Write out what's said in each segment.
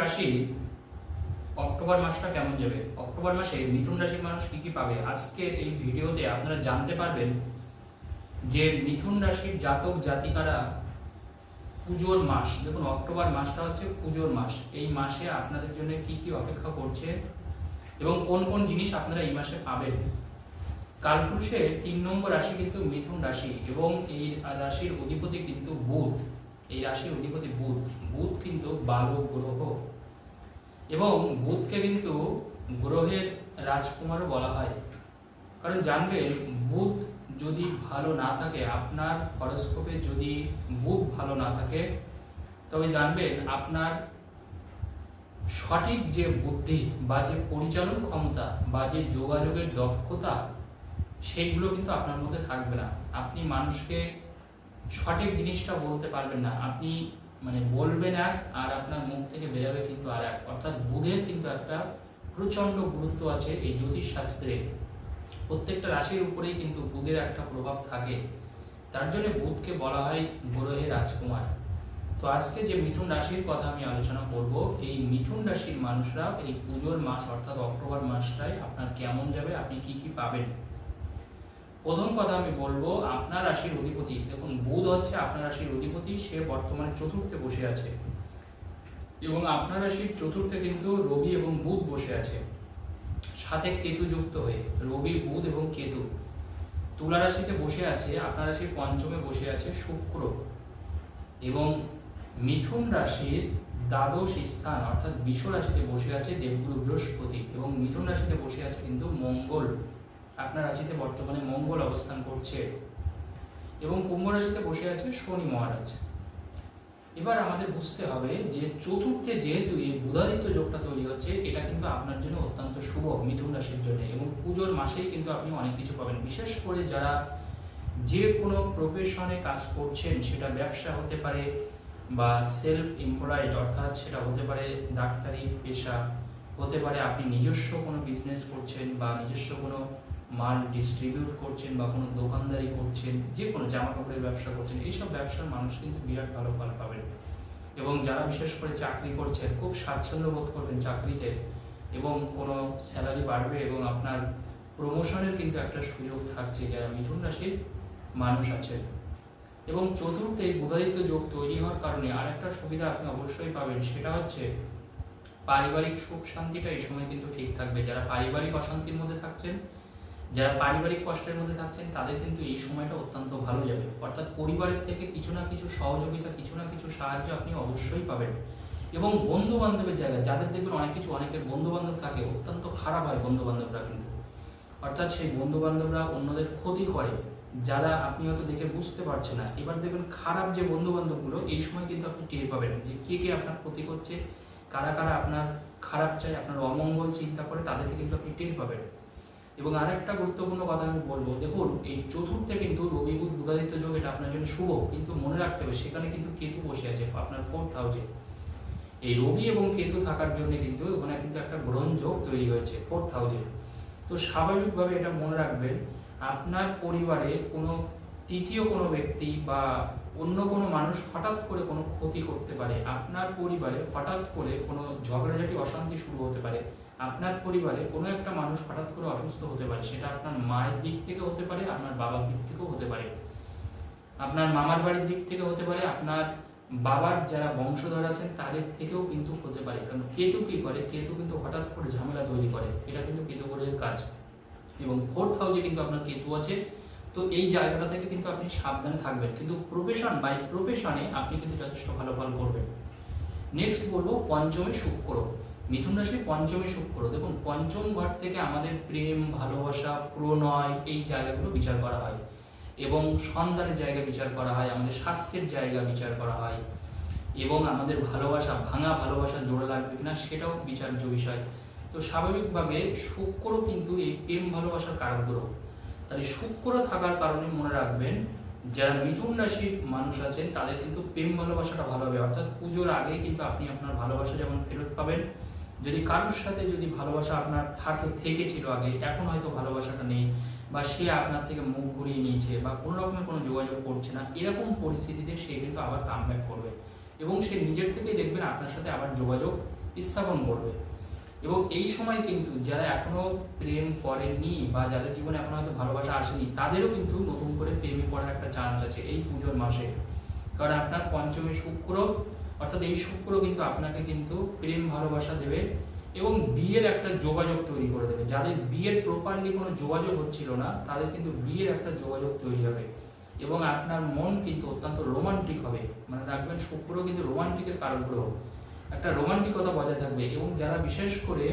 রাশির অক্টোবর মাসটা কেমন যাবে? অক্টোবর মাসে মিথুন রাশির মানুষ কি কি পাবে? আজকে এই ভিডিওতে আপনারা জানতে পারবেন যে মিথুন রাশির জাতক জাতিকারা পুজোর মাস, দেখুন অক্টোবর মাসটা হচ্ছে পুজোর মাস। এই মাসে আপনাদের জন্য কি কি অপেক্ষা করছে এবং কোন কোন জিনিস আপনারা এই মাসে পাবেন? কালপুরুষের তিন নম্বর রাশি কিন্তু মিথুন রাশি এবং এই রাশির অধিপতি কিন্তু বুধ। এই রাশির অধিপতি বুধ। বুধ কিন্তু বারো গ্রহ। এবং বুধকে কিন্তু গ্রহের রাজকুমারও বলা হয়। কারণ জানবেন, বুধ যদি ভালো না থাকে, আপনার হরস্কোপে যদি বুধ ভালো না থাকে, তবে জানবেন আপনার সঠিক যে বুদ্ধি বা যে পরিচালন ক্ষমতা বা যে যোগাযোগের দক্ষতা, সেইগুলো কিন্তু আপনার মধ্যে থাকবে না। আপনি মানুষকে সঠিক জিনিসটা বলতে পারবেন না। আপনি মানে বলবেন এক আর আপনার মুখ থেকে বেরোবে কিন্তু আর এক। অর্থাৎ বুধের কিন্তু একটা প্রচণ্ড গুরুত্ব আছে এই জ্যোতিষ শাস্ত্রে প্রত্যেকটা রাশির উপরেই কিন্তু বুধের একটা প্রভাব থাকে। তার জন্য বুধকে বলা হয় গ্রহের রাজকুমার। তো আজকে যে মিথুন রাশির কথা আমি আলোচনা করব, এই মিথুন রাশির মানুষরা এই পুজোর মাস অর্থাৎ অক্টোবর মাসটায় আপনার কেমন যাবে, আপনি কি কি পাবেন? প্রথম কথা আমি বলব, আপনার রাশির অধিপতি, দেখুন, বুধ হচ্ছে আপনার রাশির অধিপতি, সে বর্তমানে চতুর্থে বসে আছে। এবং আপনার রাশির চতুর্থে কিন্তু রবি এবং বুধ বসে আছে। সাথে কেতু যুক্ত হয়ে, রবি, বুধ এবং কেতু। তুলা রাশিতে বসে আছে, আপনার রাশির পঞ্চমে বসে আছে শুক্র। এবং মিথুন রাশির দ্বাদশ স্থান, অর্থাৎ বিষ রাশিতে বসে আছে দেবগুরু বৃহস্পতি। এবং মিথুন রাশিতে বসে আছে কিন্তু মঙ্গল। আপনার রাশিতে বর্তমানে মঙ্গল অবস্থান করছে এবং কুম্ভ রাশিতে বসে আছে শনি মহারাজ। এবার আমাদের বুঝতে হবে যে চতুর্থে যেহেতু এই বুধাদিত্য যোগটা তৈরি হচ্ছে, এটা কিন্তু আপনার জন্য অত্যন্ত শুভ মিথুন রাশির জন্য এবং পুজোর মাসেই কিন্তু আপনি অনেক কিছু পাবেন। বিশেষ করে যারা যে কোনো প্রফেশনে কাজ করছেন, সেটা ব্যবসা হতে পারে বা সেলফ এমপ্লয়েড অর্থাৎ সেটা হতে পারে ডাক্তারি, পেশা, হতে পারে আপনি নিজস্ব কোনো বিজনেস করছেন বা নিজস্ব কোনো মাল ডিস্ট্রিবিউট করছেন বা কোনো দোকানদারি করছেন, যে কোনো জামা কাপড়ের ব্যবসা করছেন, এইসব ব্যবসার মানুষ কিন্তু বিরাট ভালো ফল পাবেন। এবং যারা বিশেষ করে চাকরি করছেন, খুব স্বাচ্ছন্দ্য বোধ করবেন চাকরিতে এবং কোনো স্যালারি বাড়বে এবং আপনার প্রমোশনের কিন্তু একটা সুযোগ থাকছে যারা মিথুন রাশির মানুষ আছে এবং চতুর্থে বুধাদিত্য যোগ তৈরি হওয়ার কারণে আরেকটা সুবিধা আপনি অবশ্যই পাবেন, সেটা হচ্ছে পারিবারিক সুখ শান্তিটা এই সময় কিন্তু ঠিক থাকবে। যারা পারিবারিক অশান্তির মধ্যে থাকছেন যারা পারিবারিক কষ্টের মধ্যে থাকছেন, তাদের কিন্তু এই সময়টা অত্যন্ত ভালো যাবে। অর্থাৎ পরিবারের থেকে কিছু না কিছু সহযোগিতা, কিছু না কিছু সাহায্য আপনি অবশ্যই পাবেন। এবং বন্ধু বান্ধবের জায়গায় যাদের দেখবেন অনেক কিছু অনেকের বন্ধু বান্ধব থাকে, অত্যন্ত খারাপ হয় বন্ধু বান্ধবরা কিন্তু। অর্থাৎ সেই বন্ধু বান্ধবরা অন্যদের ক্ষতি করে, যারা আপনি হয়তো দেখে বুঝতে পারছেন না। এবার দেখবেন খারাপ যে বন্ধু বান্ধবগুলো এই সময় কিন্তু আপনি টের পাবেন যে কে কে আপনার ক্ষতি করছে, কারা কারা আপনার খারাপ চাই আপনার অমঙ্গল চিন্তা করে, তাদেরকে কিন্তু আপনি টের পাবেন। এবং আরেকটা গুরুত্বপূর্ণ কথা আমি বলব, দেখুন, এই চতুর্থে কিন্তু রবি বুধ বুধাদিত্য যোগ এটা আপনার জন্য শুভ, কিন্তু মনে রাখতে হবে সেখানে কিন্তু কেতু বসে আছে, আপনার ফোর্থ হাউসে এই রবি এবং কেতু থাকার জন্য কিন্তু ওখানে কিন্তু একটা গ্রহণ যোগ তৈরি হয়েছে ফোর্থ হাউসে তো স্বাভাবিকভাবে এটা মনে রাখবেন, আপনার পরিবারে কোনো তৃতীয় কোনো ব্যক্তি বা অন্য কোনো মানুষ হঠাৎ করে কোনো ক্ষতি করতে পারে, আপনার পরিবারে হঠাৎ করে কোনো ঝগড়াঝাটি, অশান্তি শুরু হতে পারে আপনার পরিবারে কোনো একটা মানুষ হঠাৎ করে অসুস্থ হতে পারে, সেটা আপনার মায়ের দিক থেকে হতে পারে, আপনার বাবার দিক থেকেও হতে পারে। আপনার মামার বাড়ির দিক থেকে হতে পারে, আপনার বাবার যারা বংশধর আছেন, তাদের থেকেও কিন্তু হতে পারে। কারণ কেতু কি করে কেতু কিন্তু হঠাৎ করে ঝামেলা তৈরি করে, এটা কিন্তু কেতু করে কাজ। এবং ফোর্থ হাউসে কিন্তু আপনার কেতু আছে, তো এই জায়গাটা থেকে কিন্তু আপনি সাবধানে থাকবেন। কিন্তু প্রফেশন বাই প্রফেশনে আপনি কিন্তু যথেষ্ট ভালো ফল করবেন। নেক্সট বলব, পঞ্চমে শুক্র। মিথুন রাশির পঞ্চমে শুক্র, দেখুন, পঞ্চম ঘর থেকে আমাদের প্রেম, ভালোবাসা, প্রণয় এই জায়গাগুলো বিচার করা হয়। এবং সন্তানের জায়গা বিচার করা হয়, আমাদের স্বাস্থ্যের জায়গা বিচার করা হয়। এবং আমাদের ভালোবাসা, ভাঙা ভালোবাসা জোড়া লাগবে কিনা সেটাও বিচার্য বিষয়। তো স্বাভাবিকভাবে শুক্র কিন্তু এই প্রেম, ভালোবাসার কারক গ্রহ তাহলে শুক্র থাকার কারণে মনে রাখবেন, যারা মিথুন রাশির মানুষ আছেন, তাদের কিন্তু প্রেম, ভালোবাসাটা ভালো হবে। অর্থাৎ পুজোর আগেই কিন্তু আপনি আপনার ভালোবাসা যেমন ফেরত পাবেন যদি কারোর সাথে যদি ভালোবাসা আপনার থাকে থেকে ছিল আগে, এখন হয়তো ভালোবাসাটা নেই বা সে আপনার থেকে মুখ ঘুরিয়ে নিয়েছে বা কোনো রকমের কোনো যোগাযোগ করছে না, এরকম পরিস্থিতিতে সে কিন্তু আবার কাম করবে এবং সে নিজের থেকেই দেখবেন আপনার সাথে আবার যোগাযোগ স্থাপন করবে। এবং এই সময় কিন্তু যারা এখনও প্রেম করেননি বা যাদের জীবনে এখনও হয়তো ভালোবাসা আসেনি, তাদেরও কিন্তু নতুন করে প্রেমে পড়ার একটা চান্স আছে এই পুজোর মাসে। কারণ আপনার পঞ্চমী শুক্র অর্থাৎ এই শুক্র কিন্তু আপনাকে কিন্তু প্রেম, ভালোবাসা দেবে এবং বিয়ের একটা যোগাযোগ তৈরি করে দেবে। যাদের বিয়ের প্রপারলি কোনো যোগাযোগ হচ্ছিল না, তাদের কিন্তু বিয়ের একটা যোগাযোগ তৈরি হবে এবং আপনার মন কিন্তু অত্যন্ত রোমান্টিক হবে। মানে রাখবেন, শুক্র কিন্তু রোমান্টিকের কারণ গ্রহ একটা রোমান্টিকতা বজায় থাকবে এবং যারা বিশেষ করে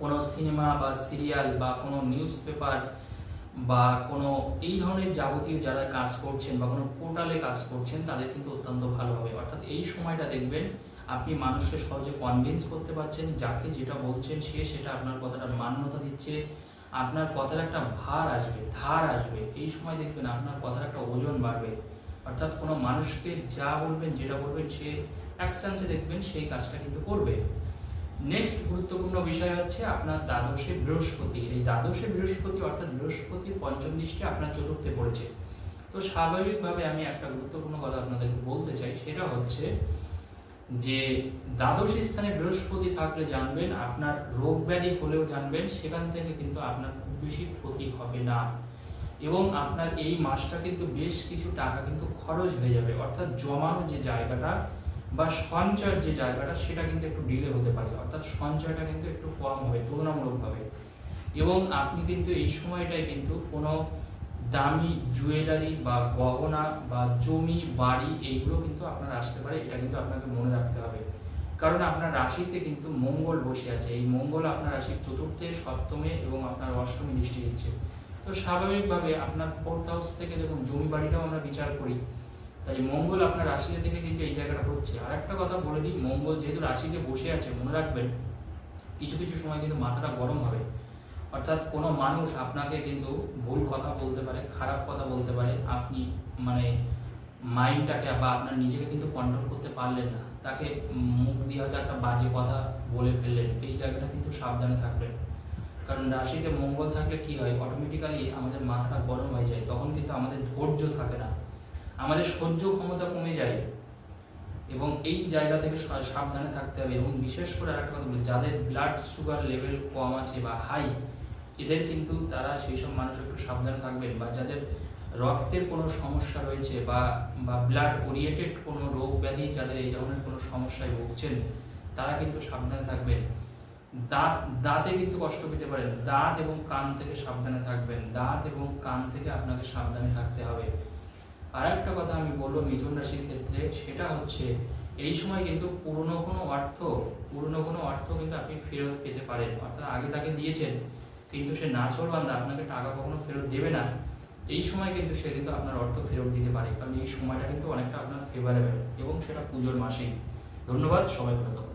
কোনো সিনেমা বা সিরিয়াল বা কোনো নিউজ পেপার বা কোনো এই ধরনের যাবতীয় যারা কাজ করছেন বা কোনো পোর্টালে কাজ করছেন, তাদের কিন্তু অত্যন্ত ভালো হবে। অর্থাৎ এই সময়টা দেখবেন, আপনি মানুষকে সহজে কনভিন্স করতে পারছেন, যাকে যেটা বলছেন সে সেটা আপনার কথাটা মান্যতা দিচ্ছে, আপনার কথার একটা ভার আসবে, ধার আসবে। এই সময় দেখবেন আপনার কথার একটা ওজন বাড়বে। অর্থাৎ কোনো মানুষকে যা বলবেন, যেটা বলবেন, সে এক চান্সে দেখবেন সেই কাজটা কিন্তু করবে। নেক্সট গুরুত্বপূর্ণ বিষয় হচ্ছে আপনার দ্বাদশে বৃহস্পতি। এই দ্বাদশে বৃহস্পতি অর্থাৎ বৃহস্পতি পঞ্চম দৃষ্টি আপনার চতুর্থে পড়েছে। তো স্বাভাবিকভাবে আমি একটা গুরুত্বপূর্ণ কথা আপনাদেরকে বলতে চাই, সেটা হচ্ছে যে দ্বাদশ স্থানে বৃহস্পতি থাকলে জানবেন, আপনার রোগ ব্যাধি হলেও জানবেন, সেখান থেকে কিন্তু আপনার খুব বেশি ক্ষতি হবে না। এবং আপনার এই মাসটা কিন্তু বেশ কিছু টাকা কিন্তু খরচ হয়ে যাবে। অর্থাৎ জমানো যে জায়গাটা বা সঞ্চয়ের যে জায়গাটা, সেটা কিন্তু একটু ডিলে হতে পারে। অর্থাৎ সঞ্চয়টা কিন্তু একটু কম হবে, তুলনামূলকভাবে। এবং আপনি কিন্তু এই সময়টায় কিন্তু কোনো দামি জুয়েলারি বা গহনা বা জমি, বাড়ি, এইগুলো কিন্তু আপনার আসতে পারে। এটা কিন্তু আপনাকে মনে রাখতে হবে। কারণ আপনার রাশিতে কিন্তু মঙ্গল বসে আছে। এই মঙ্গল আপনার রাশির চতুর্থে, সপ্তমে এবং আপনার অষ্টমী দৃষ্টি দিচ্ছে। তো স্বাভাবিকভাবে আপনার ফোর্থ হাউস থেকে দেখুন জমি, বাড়িটাও আমরা বিচার করি তাই মঙ্গল আপনার রাশিতে থেকে কিন্তু এই জায়গাটা হচ্ছে। আর একটা কথা বলে দিই, মঙ্গল যেহেতু রাশিতে বসে আছে, মনে রাখবেন, কিছু কিছু সময় কিন্তু মাথাটা গরম হবে। অর্থাৎ কোনো মানুষ আপনাকে কিন্তু ভুল কথা বলতে পারে, খারাপ কথা বলতে পারে। আপনি মানে মাইন্ডটাকে বা আপনার নিজেকে কিন্তু কন্ট্রোল করতে পারলেন না। তাকে মুখ দিয়ে হয়তো একটা বাজে কথা বলে ফেললেন। এই জায়গাটা কিন্তু সাবধানে থাকবেন। কারণ রাশিতে মঙ্গল থাকলে কি হয় অটোমেটিক্যালি আমাদের মাথাটা গরম হয়ে যায়। তখন কিন্তু আমাদের ধৈর্য থাকে না। আমাদের সহ্য ক্ষমতা কমে যায় এবং এই জায়গা থেকে সাবধানে থাকতে হবে এবং বিশেষ করে আরেকটা কথা বলি, যাদের ব্লাড সুগার লেভেল কম আছে বা হাই এদের কিন্তু তারা সেই সব মানুষ একটু সাবধানে থাকবেন বা যাদের রক্তের কোনো সমস্যা রয়েছে বা বা ব্লাড ওরিয়েটেড কোনো রোগ ব্যাধি যাদের এই ধরনের কোনো সমস্যায় ভুগছেন, তারা কিন্তু সাবধানে থাকবেন। দাঁত দাঁতে কিন্তু কষ্ট পেতে পারেন। দাঁত এবং কান থেকে সাবধানে থাকবেন। দাঁত এবং কান থেকে আপনাকে সাবধানে থাকতে হবে। আর একটা কথা আমি বলব মিথুন রাশির ক্ষেত্রে, সেটা হচ্ছে এই সময় কিন্তু পুরনো কোনো অর্থ, পুরনো কোনো অর্থ কিন্তু আপনি ফেরত পেতে পারেন। অর্থাৎ আগে তাকে দিয়েছেন, কিন্তু সে নাচর বান্ধা আপনাকে টাকা কখনো ফেরত দেবে না। এই সময় কিন্তু সে কিন্তু আপনার অর্থ ফেরত দিতে পারে, কারণ এই সময়টা কিন্তু অনেকটা আপনার ফেভারেবল এবং সেটা পুজোর মাসেই। ধন্যবাদ, সবাই ভালো